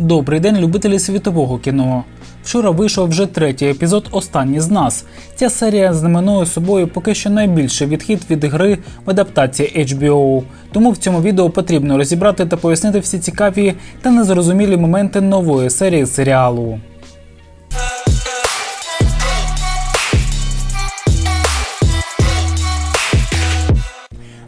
Добрий день, любителі світового кіно. Вчора вийшов вже третій епізод Останні з нас. Ця серія знаменує собою поки що найбільший відхід від гри в адаптації HBO. Тому в цьому відео потрібно розібрати та пояснити всі цікаві та незрозумілі моменти нової серії серіалу.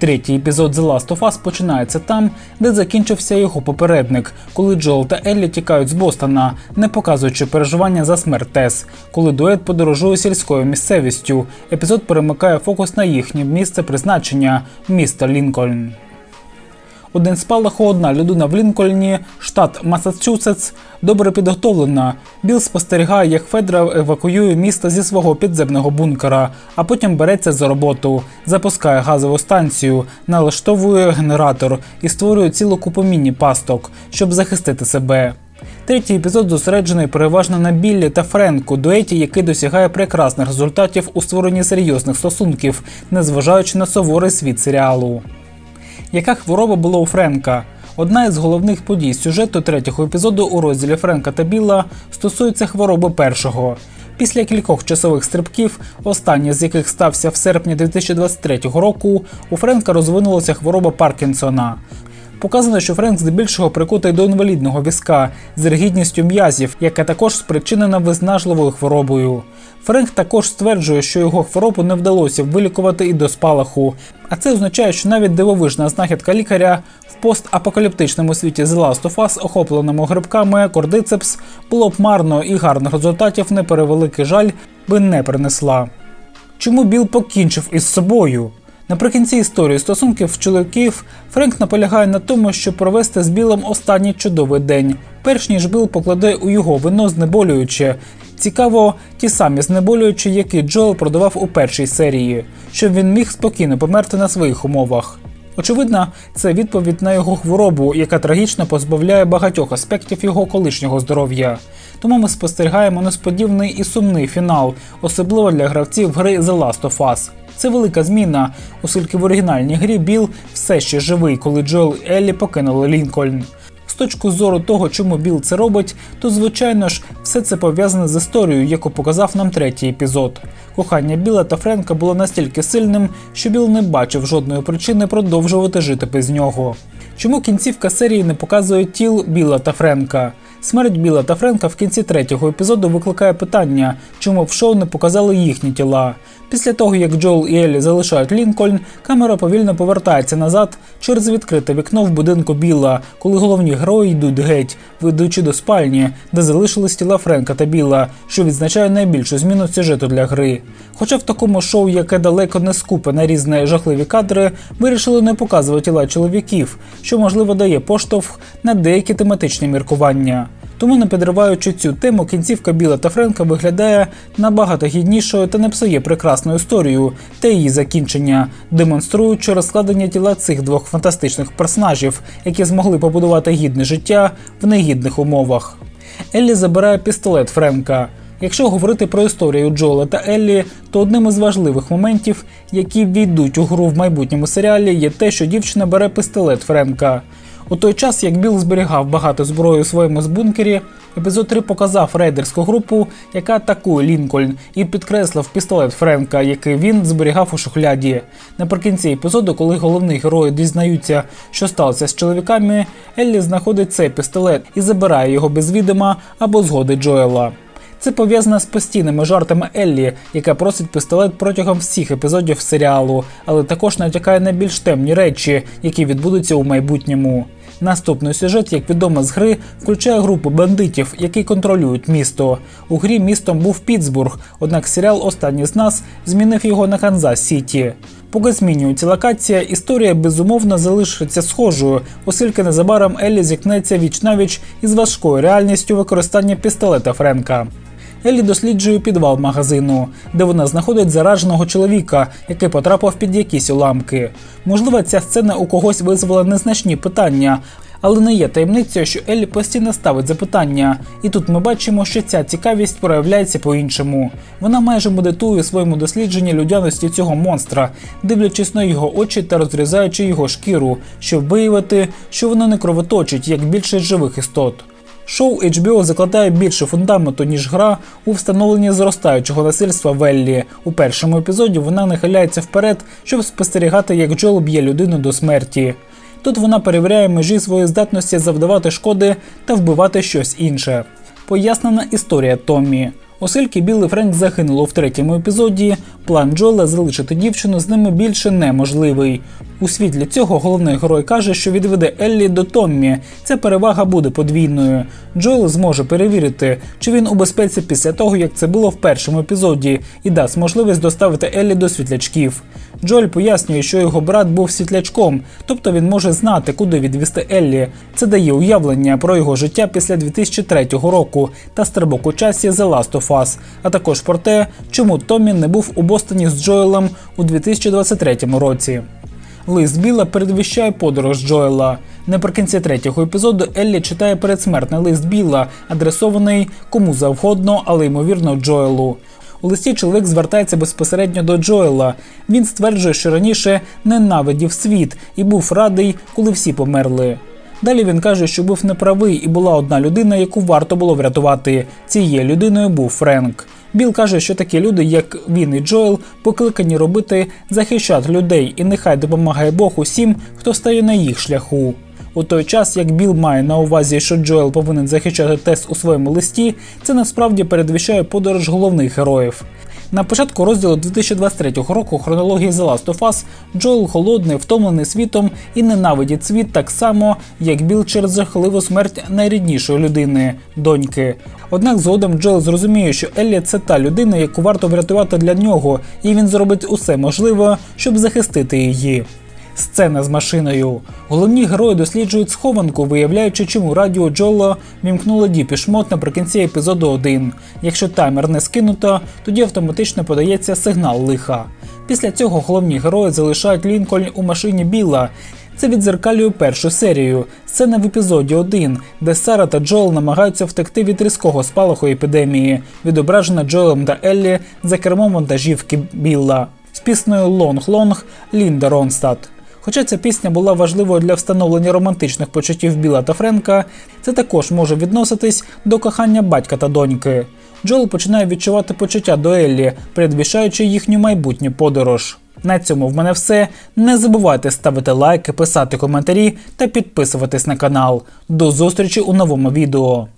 Третій епізод The Last of Us починається там, де закінчився його попередник, коли Джоел та Еллі тікають з Бостона, не показуючи переживання за смерть Тес. Коли дует подорожує сільською місцевістю, епізод перемикає фокус на їхнє місце призначення місто Лінкольн. Один спалаху, одна людина в Лінкольні, штат Масачусетс, добре підготовлена. Біл спостерігає, як Федра евакуює місто зі свого підземного бункера, а потім береться за роботу, запускає газову станцію, налаштовує генератор і створює цілу купу міні-пасток, щоб захистити себе. Третій епізод зосереджений переважно на Біллі та Френку, дуеті, який досягає прекрасних результатів у створенні серйозних стосунків, незважаючи на суворий світ серіалу. Яка хвороба була у Френка? Одна із головних подій сюжету третього епізоду у розділі Френка та Біла стосується хвороби першого. Після кількох часових стрибків, останній з яких стався в серпні 2023 року, у Френка розвинулася хвороба Паркінсона. Показано, що Френк здебільшого прикутий до інвалідного візка з ригідністю м'язів, яка також спричинена виснажливою хворобою. Френк також стверджує, що його хворобу не вдалося вилікувати і до спалаху. А це означає, що навіть дивовижна знахідка лікаря в постапокаліптичному світі The Last of Us, охопленому грибками кордицепс, було б марно і гарних результатів на перевеликий жаль би не принесла. Чому Біл покінчив із собою? Наприкінці історії стосунків чоловіків Френк наполягає на тому, щоб провести з Білом останній чудовий день, перш ніж Біл покладе у його вино знеболююче. Цікаво, ті самі знеболюючі, які Джоел продавав у першій серії, щоб він міг спокійно померти на своїх умовах. Очевидно, це відповідь на його хворобу, яка трагічно позбавляє багатьох аспектів його колишнього здоров'я. Тому ми спостерігаємо несподіваний і сумний фінал, особливо для гравців гри The Last of Us. Це велика зміна, оскільки в оригінальній грі Біл все ще живий, коли Джоел і Еллі покинули Лінкольн. Точки зору того, чому Біл це робить, то звичайно ж все це пов'язане з історією, яку показав нам третій епізод. Кохання Біла та Френка було настільки сильним, що Біл не бачив жодної причини продовжувати жити без нього. Чому кінцівка серії не показує тіл Біла та Френка? Смерть Біла та Френка в кінці третього епізоду викликає питання, чому в шоу не показали їхні тіла. Після того, як Джоел і Еллі залишають Лінкольн, камера повільно повертається назад через відкрите вікно в будинку Біла, коли головні герої йдуть геть, ведучи до спальні, де залишились тіла Френка та Біла, що відзначає найбільшу зміну сюжету для гри. Хоча в такому шоу, яке далеко не скупе на різні жахливі кадри, вирішили не показувати тіла чоловіків, що можливо дає поштовх на деякі тематичні міркування. Тому, не підриваючи цю тему, кінцівка Біла та Френка виглядає набагато гіднішою та не псує прекрасну історію та її закінчення, демонструючи розкладення тіла цих двох фантастичних персонажів, які змогли побудувати гідне життя в негідних умовах. Еллі забирає пістолет Френка. Якщо говорити про історію Джоела та Еллі, то одним із важливих моментів, які війдуть у гру в майбутньому серіалі, є те, що дівчина бере пістолет Френка. У той час, як Біл зберігав багато зброї у своєму збункері, епізод 3 показав рейдерську групу, яка атакує Лінкольн, і підкреслив пістолет Френка, який він зберігав у шухляді. Наприкінці епізоду, коли головні герої дізнаються, що сталося з чоловіками, Еллі знаходить цей пістолет і забирає його без відома або згоди Джоела. Це пов'язано з постійними жартами Еллі, яка просить пістолет протягом всіх епізодів серіалу, але також натякає на більш темні речі, які відбудуться у майбутньому. Наступний сюжет, як відомо з гри, включає групу бандитів, які контролюють місто. У грі містом був Пітсбург, однак серіал Останній з нас змінив його на Канзас Сіті. Поки змінюється локація, історія безумовно залишиться схожою, оскільки незабаром Еллі зіткнеться віч навіч із важкою реальністю використання пістолета Френка. Еллі досліджує підвал магазину, де вона знаходить зараженого чоловіка, який потрапив під якісь уламки. Можливо, ця сцена у когось визвала незначні питання, Але не є таємницею, що Еллі постійно ставить запитання, і тут ми бачимо, що ця цікавість проявляється по-іншому. Вона майже медитує своєму дослідженні людяності цього монстра, дивлячись на його очі та розрізаючи його шкіру, щоб виявити, що воно не кровоточить, як більшість живих істот. Шоу HBO закладає більше фундаменту, ніж гра у встановленні зростаючого насильства в Еллі. У першому епізоді вона нахиляється вперед, щоб спостерігати, як Джол б'є людину до смерті. Тут вона перевіряє межі своєї здатності завдавати шкоди та вбивати щось інше. Пояснена історія Томмі. Оскільки Білл і Френк загинуло в третьому епізоді, план Джоела залишити дівчину з ними більше неможливий. У світлі цього головний герой каже, що відведе Еллі до Томмі. Ця перевага буде подвійною. Джоел зможе перевірити, чи він у безпеці після того, як це було в першому епізоді, і дасть можливість доставити Еллі до світлячків. Джоель пояснює, що його брат був світлячком, тобто він може знати, куди відвести Еллі. Це дає уявлення про його життя після 2003 року та стрибок у часі The Last of Us, а також про те, чому Томмі не був у Бостоні з Джоелем у 2023 році. Лист Біла передвіщає подорож Джоела. Наприкінці третього епізоду Еллі читає передсмертний лист Біла, адресований кому завгодно, але ймовірно Джоелу. У листі чоловік звертається безпосередньо до Джоела. Він стверджує, що раніше ненавидів світ і був радий, коли всі померли. Далі він каже, що був неправий і була одна людина, яку варто було врятувати. Цією людиною був Френк. Біл каже, що такі люди, як він і Джоел, покликані робити захищати людей, і нехай допомагає Бог усім, хто стає на їх шляху. У той час, як Біл має на увазі, що Джоел повинен захищати Тес у своєму листі, це насправді передвіщає подорож головних героїв. На початку розділу 2023 року хронології The Last of Us Джоел холодний, втомлений світом і ненавидить світ так само, як Біл через жахливу смерть найріднішої людини доньки. Однак згодом Джоел зрозуміє, що Еллі це та людина, яку варто врятувати для нього, і він зробить усе можливе, щоб захистити її. Сцена з машиною. Головні герої досліджують схованку, виявляючи, чому радіо Джола вімкнуло діпішмот наприкінці епізоду 1. Якщо таймер не скинуто, тоді автоматично подається сигнал лиха. Після цього головні герої залишають Лінкольн у машині Біла. Це відзеркалює першу серію. Сцена в епізоді 1, де Сара та Джоел намагаються втекти від різкого спалаху епідемії, відображена Джоелом та Еллі за кермом вантажівки Білла з піснею Лонг Лонг Лінда Ронстад. Хоча ця пісня була важливою для встановлення романтичних почуттів Біла та Френка, це також може відноситись до кохання батька та доньки. Джоел починає відчувати почуття до Еллі, передвішаючи їхню майбутню подорож. На цьому в мене все. Не забувайте ставити лайки, писати коментарі та підписуватись на канал. До зустрічі у новому відео.